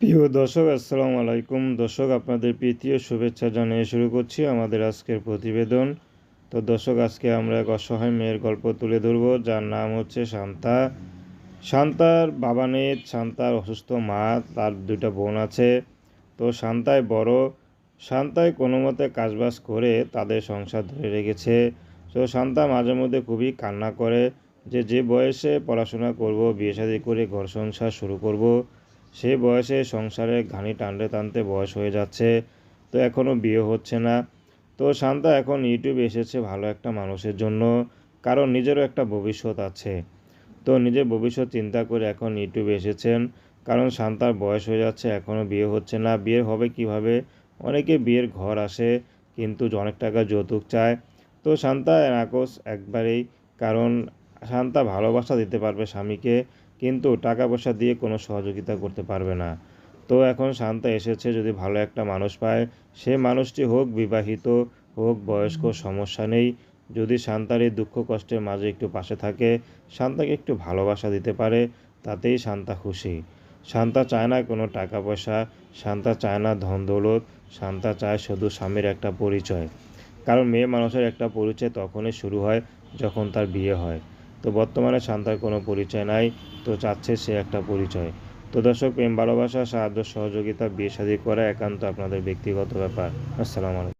প্রিয় দর্শক, আসসালামু আলাইকুম। দর্শক, আপনাদের প্রীতীয় শুভেচ্ছা জানিয়ে শুরু করছি আমাদের আজকের প্রতিবেদন। তো দর্শক, আজকে আমরা এক অসহায় মেয়ের গল্প তুলে ধরব। যার নাম হচ্ছে শান্তা। শান্তার বাবা নেই, শান্তার অসুস্থ মা, তার দুইটা বোন আছে। তো শান্তায় বড়। শান্তায় কোনো মতে কাজবাজ করে তাদের সংসার ধরে রেখেছে। তো শান্তা মাঝে মধ্যে খুবই কান্না করে যে যে বয়সে পড়াশোনা করব, বিয়ে শাদী করে ঘর সংসার শুরু করব সেই বয়সে সংসারে ঘানি টানতে টানতে বয়স হয়ে যাচ্ছে। তো এখনও বিয়ে হচ্ছে না। তো শান্তা এখন ইউটিউবে এসেছে ভালো একটা মানুষের জন্য। কারণ নিজেরও একটা ভবিষ্যৎ আছে। তো নিজের ভবিষ্যৎ চিন্তা করে এখন ইউটিউবে এসেছেন। কারণ শান্তার বয়স হয়ে যাচ্ছে এখনও বিয়ে হচ্ছে না। বিয়ে হবে কীভাবে? অনেকে বিয়ের ঘর আসে, কিন্তু অনেক টাকা যৌতুক চায়। তো শান্তা নাকচ একবারেই। কারণ শান্তা ভালোবাসা দিতে পারবে স্বামীকে, কিন্তু টাকা পয়সা দিয়ে কোনো সহযোগিতা করতে পারবে না। তো এখন শান্তা এসেছে, যদি ভালো একটা মানুষ পায়, সে মানুষটি হোক বিবাহিত হোক, বয়স্ক, সমস্যা নেই। যদি শান্তার এই দুঃখ কষ্টের মাঝে একটু পাশে থাকে, শান্তাকে একটু ভালোবাসা দিতে পারে, তাতেই শান্তা খুশি। শান্তা চায় না কোনো টাকা পয়সা শান্তা চায় না ধন দৌলত, শান্তা চায় শুধু স্বামীর একটা পরিচয়। কারণ মেয়ে মানুষের একটা পরিচয় তখনই শুরু হয়, যখন তার বিয়ে হয়। তো বর্তমানে শান্তার কোনো পরিচয় নাই, তো চাচ্ছে সে একটা পরিচয়। তো দর্শক, প্রেম, ভালোবাসা, সাহায্য, সহযোগিতা, বিয়ে শাদী করা একান্ত আপনাদের ব্যক্তিগত ব্যাপার। আসসালামু আলাইকুম।